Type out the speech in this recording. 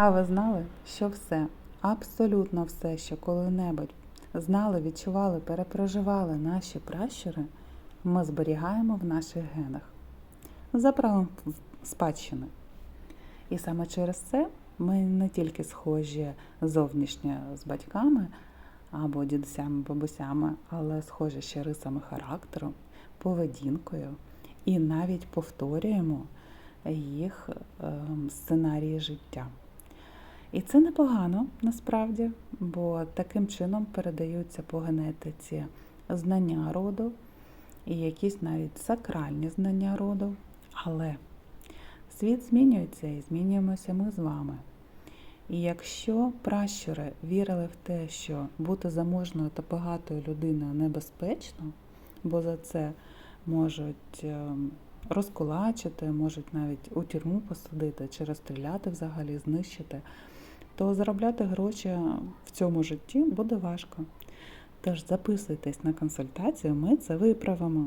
А ви знали, що все, абсолютно все, що коли-небудь знали, відчували, перепроживали наші пращури, ми зберігаємо в наших генах за правом спадщини. І саме через це ми не тільки схожі зовнішньо з батьками або дідусями, бабусями, але схожі ще рисами характеру, поведінкою і навіть повторюємо їх ем, сценарії життя. І це непогано насправді, бо таким чином передаються по генетиці знання роду і якісь навіть сакральні знання роду. Але світ змінюється і змінюємося ми з вами. І якщо пращури вірили в те, що бути заможною та багатою людиною небезпечно, бо за це можуть ем, розкулачити, можуть навіть у тюрму посадити чи розстріляти взагалі, знищити, то заробляти гроші в цьому житті буде важко. Тож записуйтесь на консультацію, ми це виправимо.